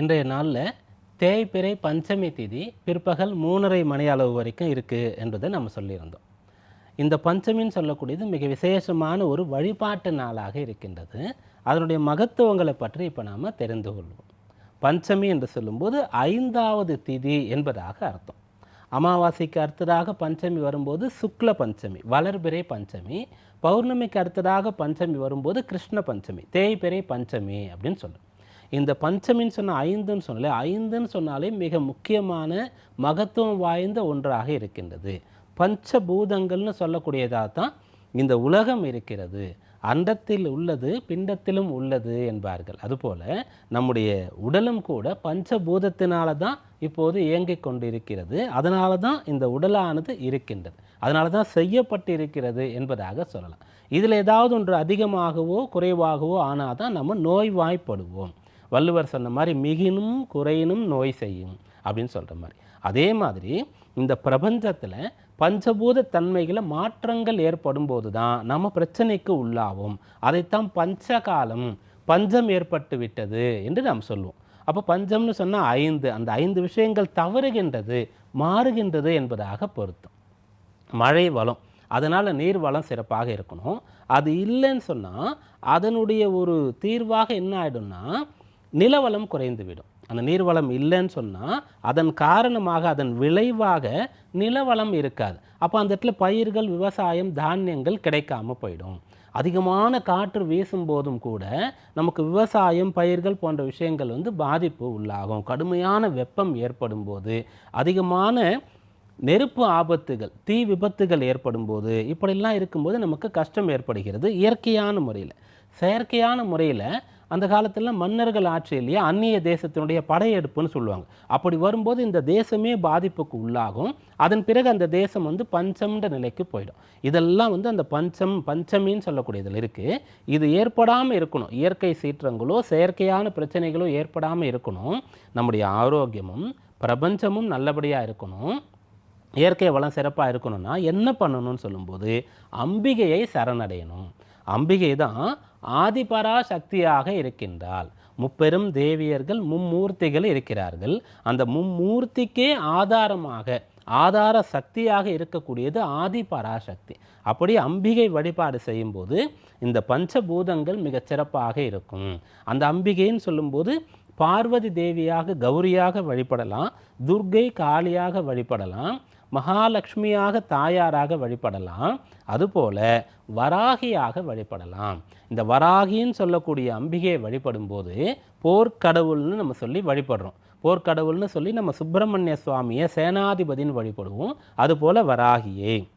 இன்றைய நாளில் தேய்பிறை பஞ்சமி திதி பிற்பகல் மூணரை மணி அளவு வரைக்கும் இருக்குது என்பதை நம்ம சொல்லியிருந்தோம். இந்த பஞ்சமின்னு சொல்லக்கூடியது மிக விசேஷமான ஒரு வழிபாட்டு நாளாக இருக்கின்றது. அதனுடைய மகத்துவங்களை பற்றி இப்போ நாம் தெரிந்து கொள்வோம். பஞ்சமி என்று சொல்லும்போது ஐந்தாவது திதி என்பதாக அர்த்தம். அமாவாசைக்கு அடுத்ததாக பஞ்சமி வரும்போது சுக்ல பஞ்சமி வளர்பிறை பஞ்சமி பௌர்ணமிக்கு அடுத்ததாக பஞ்சமி வரும்போது கிருஷ்ண பஞ்சமி தேய்பிறை பஞ்சமி அப்படின்னு சொல்லுவோம். இந்த பஞ்சமின்னு சொன்ன ஐந்துன்னு சொன்னாலே ஐந்துன்னு சொன்னாலே மிக முக்கியமான மகத்துவம் வாய்ந்த ஒன்றாக இருக்கின்றது. பஞ்சபூதங்கள்னு சொல்லக்கூடியதாக தான் இந்த உலகம் இருக்கிறது. அண்டத்தில் உள்ளது பிண்டத்திலும் உள்ளது என்பார்கள். அதுபோல் நம்முடைய உடலும் கூட பஞ்சபூதத்தினால தான் இப்போது இயங்கிக் கொண்டிருக்கிறது. அதனால தான் இந்த உடலானது இருக்கின்றது. அதனால தான் செய்யப்பட்டு இருக்கிறது என்பதாக சொல்லலாம். இதில் ஏதாவது ஒன்று அதிகமாகவோ குறைவாகவோ ஆனால் தான் நம்ம நோய்வாய்ப்படுவோம். வள்ளுவர் சொன்ன மாதிரி மிகினும் குறையினும் நோய் செய்யும் அப்படின்னு சொல்கிற மாதிரி. அதே மாதிரி இந்த பிரபஞ்சத்தில் பஞ்சபூத தன்மைகளை மாற்றங்கள் ஏற்படும் போது தான் நம்ம பிரச்சனைக்கு உள்ளாகும் அதைத்தான் பஞ்சகாலம் பஞ்சம் ஏற்பட்டு விட்டது என்று நாம் சொல்லுவோம் அப்போ பஞ்சம்னு சொன்னால் ஐந்து அந்த ஐந்து விஷயங்கள் தவறுகின்றது மாறுகின்றது என்பதாக பொருத்தம். மழை வளம் அதனால் நீர் வளம் சிறப்பாக இருக்கணும். அது இல்லைன்னு சொன்னால் அதனுடைய ஒரு தீர்வாக என்ன ஆகிடும்னா நிலவளம் குறைந்துவிடும். அந்த நீர்வளம் இல்லைன்னு சொன்னால் அதன் காரணமாக அதன் விளைவாக நிலவளம் இருக்காது. அப்போ அந்த இடத்துல பயிர்கள் விவசாயம் தானியங்கள் கிடைக்காம போயிடும். அதிகமான காற்று வீசும் போதும் கூட நமக்கு விவசாயம் பயிர்கள் போன்ற விஷயங்கள் வந்து பாதிப்பு உள்ளாகும். கடுமையான வெப்பம் ஏற்படும் போது அதிகமான நெருப்பு ஆபத்துகள் தீ விபத்துகள் ஏற்படும் போது இப்படிலாம் இருக்கும்போது நமக்கு கஷ்டம் ஏற்படுகிறது இயற்கையான முறையில். செயற்கையான முறையில் அந்த காலத்தில் மன்னர்கள் ஆட்சியிலேயே அந்நிய தேசத்தினுடைய படையெடுப்புன்னு சொல்லுவாங்க. அப்படி வரும்போது இந்த தேசமே பாதிப்புக்கு உள்ளாகும். அதன் பிறகு அந்த தேசம் வந்து பஞ்சம்ன்ற நிலைக்கு போயிடும். இதெல்லாம் வந்து அந்த பஞ்சம் பஞ்சமின்னு சொல்லக்கூடியதில் இருக்குது இது ஏற்படாமல் இருக்கணும். இயற்கை சீற்றங்களோ செயற்கையான பிரச்சனைகளோ ஏற்படாமல் இருக்கணும். நம்முடைய ஆரோக்கியமும் பிரபஞ்சமும் நல்லபடியாக இருக்கணும். இயற்கை வளம் சிறப்பாக இருக்கணும்னா என்ன பண்ணணும்னு சொல்லும்போது அம்பிகையை சரணடையணும். அம்பிகை தான் ஆதிபரா சக்தியாக இருக்கின்றாள் முப்பெரும் தேவியர்கள் மும்மூர்த்திகள் இருக்கிறார்கள். அந்த மும்மூர்த்திக்கே ஆதாரமாக ஆதார சக்தியாக இருக்கக்கூடியது ஆதி பராசக்தி அப்படி அம்பிகை வழிபாடு செய்யும்போது இந்த பஞ்சபூதங்கள் மிகச் சிறப்பாக இருக்கும். அந்த அம்பிகைன்னு சொல்லும்போது பார்வதி தேவியாக கௌரியாக வழிபடலாம் துர்கை காளியாக வழிபடலாம் மகாலட்சுமியாக தாயாராக வழிபடலாம். அதுபோல வராகியாக வழிபடலாம். இந்த வராகின்னு சொல்லக்கூடிய அம்பிகையை வழிபடும்போது போர்க்கடவுள்னு நம்ம சொல்லி வழிபடுறோம். போர்க்கடவுள்னு சொல்லி நம்ம சுப்பிரமணிய சுவாமியை சேனாதிபதின்னு வழிபடுவோம். அதுபோல் வராகியை.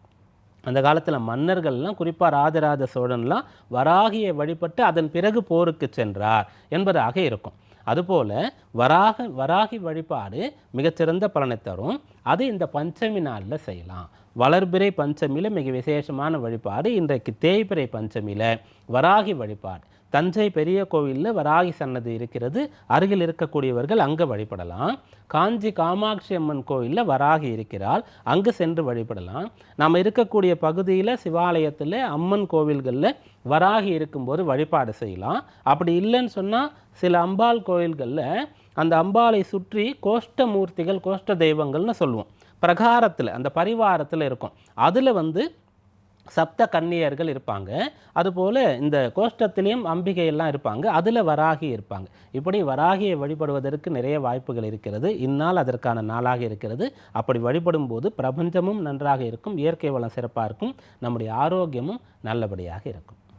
அந்த காலத்தில் மன்னர்கள்லாம் குறிப்பாக ராஜராஜ சோழன்லாம் வராகியை வழிபட்டு அதன் பிறகு போருக்கு சென்றார் என்பதாக இருக்கும். அதுபோல் வராக வராகி வழிபாடு மிகச்சிறந்த பலனை தரும். அது இந்த பஞ்சமி நாளில் செய்யலாம். வளர்பிறை பஞ்சமியில் மிக விசேஷமான வழிபாடு. இன்றைக்கு தேய்பிறை பஞ்சமியில் வராகி வழிபாடு. தஞ்சை பெரிய கோவிலில் வராகி சன்னதி இருக்கிறது. அருகில் இருக்கக்கூடியவர்கள் அங்கே வழிபடலாம். காஞ்சி காமாட்சி அம்மன் கோவிலில் வராகி இருக்கிறாள் அங்கு சென்று வழிபடலாம். நாம் இருக்கக்கூடிய பகுதியில் சிவாலயத்தில் அம்மன் கோவில்களில் வராகி இருக்கும்போது வழிபாடு செய்யலாம். அப்படி இல்லைன்னு சொன்னால் சில அம்பாள் கோயில்களில் அந்த அம்பாளை சுற்றி கோஷ்ட மூர்த்திகள் கோஷ்ட தெய்வங்கள்னு சொல்லுவோம். பிரகாரத்தில் அந்த பரிவாரத்தில் இருக்கும். அதில் வந்து சப்த கன்னியர்கள் இருப்பாங்க. அதுபோல் இந்த கோஷ்டத்திலையும் அம்பிகையெல்லாம் இருப்பாங்க. அதில் வராகி இருப்பாங்க. இப்படி வராகியை வழிபடுவதற்கு நிறைய வாய்ப்புகள் இருக்கிறது. இந்நாள் அதற்கான நாளாக இருக்கிறது. அப்படி வழிபடும் போது பிரபஞ்சமும் நன்றாக இருக்கும். இயற்கை வளம் சிறப்பாக இருக்கும். நம்முடைய ஆரோக்கியமும் நல்லபடியாக இருக்கும்.